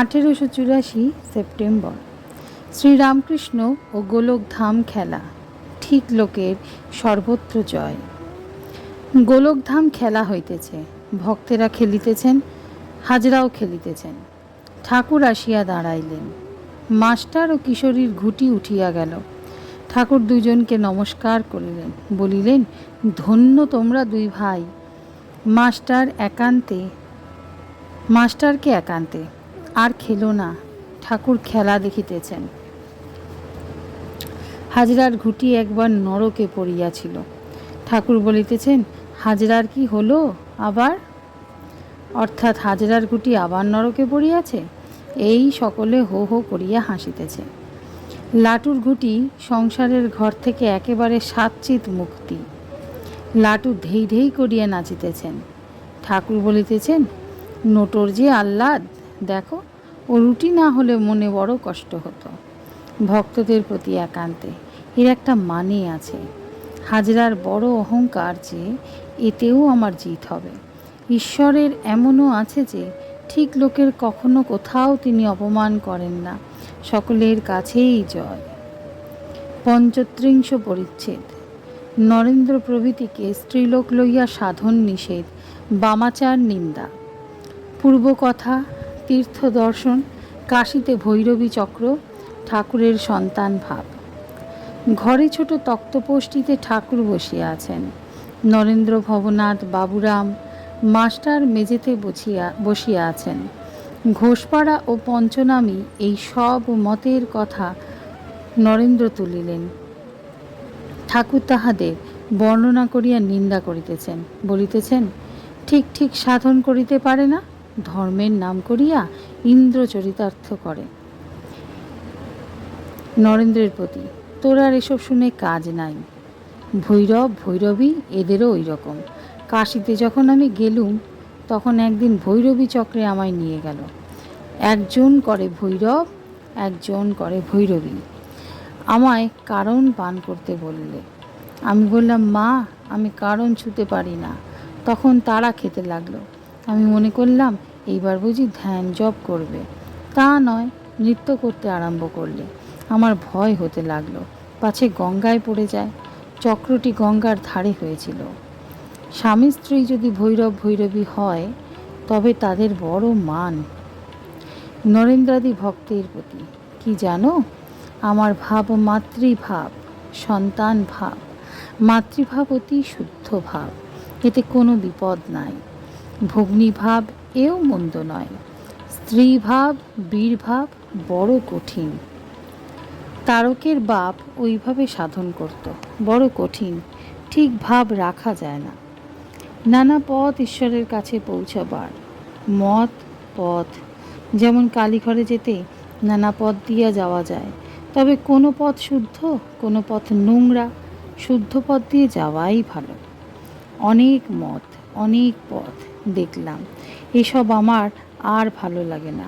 আঠেরোশো চুরাশি সেপ্টেম্বর। শ্রীরামকৃষ্ণ ও গোলকধাম খেলা, ঠিক লোকের সর্বত্র জয়। গোলকধাম খেলা হইতেছে, ভক্তেরা খেলিতেছেন, হাজরাও খেলিতেছেন। ঠাকুর আসিয়া দাঁড়াইলেন। মাস্টার ও কিশোরীর ঘুটি উঠিয়া গেল। ঠাকুর দুজনকে নমস্কার করিলেন, বলিলেন, ধন্য তোমরা দুই ভাই। মাস্টার একান্তে, মাস্টারকে একান্তে আর খেলো না। ঠাকুর খেলা দেখিতেছেন। হাজরার ঘুটি একবার নরকে পড়িয়াছিল। ঠাকুর বলিতেছেন, হাজরার কি হলো আবার? অর্থাৎ হাজরার ঘুটি আবার নরকে পড়িয়াছে, এই সকলে হো হো করিয়া হাসিতেছে। লাটুর ঘুটি সংসারের ঘর থেকে একেবারে সাতচিত মুক্তি। লাটু ধেই ধেই করিয়া নাচিতেছেন। ঠাকুর বলিতেছেন, নোটর যে আহ্লাদ দেখো ও রুটি না হলে মনে বড় কষ্ট হতো। ভক্তদের প্রতি একান্তে এর একটা মানে আছে। হাজরার বড় অহংকার যে, এতেও আমার জিত হবে। ঈশ্বরের এমনও আছে যে, ঠিক লোকের কখনো কোথাও তিনি অপমান করেন না। সকলের কাছেই জয়। পঞ্চত্রিংশ পরিচ্ছেদ। নরেন্দ্র প্রভৃতিকে স্ত্রীলোক লইয়া সাধন নিষেধ, বামাচার নিন্দা। পূর্ব কথা তীর্থ দর্শন কাশীতে ভৈরবী চক্র ঠাকুরের সন্তান ভাব। ঘরে ছোট তক্তপোষ্টিতে ঠাকুর বসিয়া আছেন। নরেন্দ্র ভবনাথ বাবুরাম মাস্টার মেঝেতে বসিয়া বসিয়া আছেন। ঘোষপাড়া ও পঞ্চনামী এই সব মতের কথা নরেন্দ্র তুলিলেন। ঠাকুর তাহাদের বর্ণনা করিয়া নিন্দা করিতেছেন, বলিতেছেন, ঠিক ঠিক সাধন করিতে পারে না? ধর্মের নাম করিয়া ইন্দ্র চরিতার্থ করে। নরেন্দ্রের প্রতি, তোর আর এসব শুনে কাজ নাই। ভৈরব, ভৈরবী, এদেরও ওই রকম কাশিতে যখন আমি গেলুম, তখন একদিন ভৈরবী চক্রে আমায় নিয়ে গেল। একজন করে ভৈরব, একজন করে ভৈরবী। আমায় কারণ পান করতে বললে। আমি বললাম, মা, আমি কারণ ছুতে পারি না। তখন তারা খেতে লাগল। আমি মনে করলাম, এইবার বুঝি ধ্যান জপ করবে। তা নয়, নৃত্য করতে আরম্ভ করলে। আমার ভয় হতে লাগল। পাছে গঙ্গায় পড়ে যায়। চক্রটি গঙ্গার ধারে হয়েছিল। স্বামী স্ত্রী যদি ভৈরব ভৈরবী হয়, তবে তাদের বড় মান। নরেন্দ্রাদি ভক্তের প্রতি। কি জানো? আমার ভাব মাতৃভাব, সন্তান ভাব। মাতৃভাব অতি শুদ্ধ ভাব। এতে কোনো বিপদ নাই। ভগ্নীভাব এও মন্দ নয়। স্ত্রীভাব, বীরভাব বড় কঠিন। তারকের বাপ ওইভাবে সাধন করত, বড় কঠিন, ঠিক ভাব রাখা যায় না। নানা পথ ঈশ্বরের কাছে পৌঁছাবার, মত, পথ। যেমন কালীঘরে যেতে নানা পথ দিয়া যাওয়া যায়, তবে কোনো পথ শুদ্ধ, কোনো পথ নোংরা, শুদ্ধ পথ দিয়ে যাওয়াই ভালো। অনেক মত, অনেক পথ। দেখলাম। এসব আমার আর ভালো লাগে না।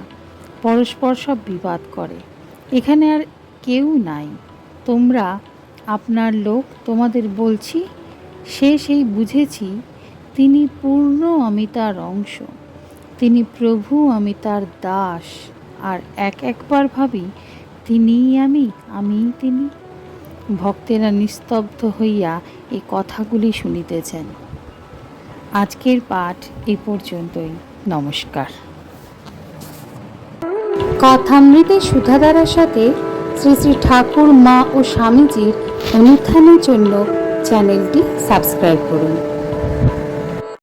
পরস্পর সব বিবাদ করে। এখানে আর কেউ নাই। তোমরা আপনার লোক তোমাদের বলছি, সে সেই বুঝেছি, তিনি পূর্ণ আমি তার অংশ। তিনি প্রভু আমি তার দাস। আর এক একবার ভাবি, তিনিই আমি, আমিই তিনি। ভক্তেরা নিস্তব্ধ হইয়া এই কথাগুলি শুনিতেছেন। আজকের পাঠ এ পর্যন্তই। নমস্কার। কথামৃতে সুধাদারার সাথে শ্রী শ্রী ঠাকুর, মা ও স্বামীজির অনুষ্ঠানের জন্য চ্যানেলটি সাবস্ক্রাইব করুন।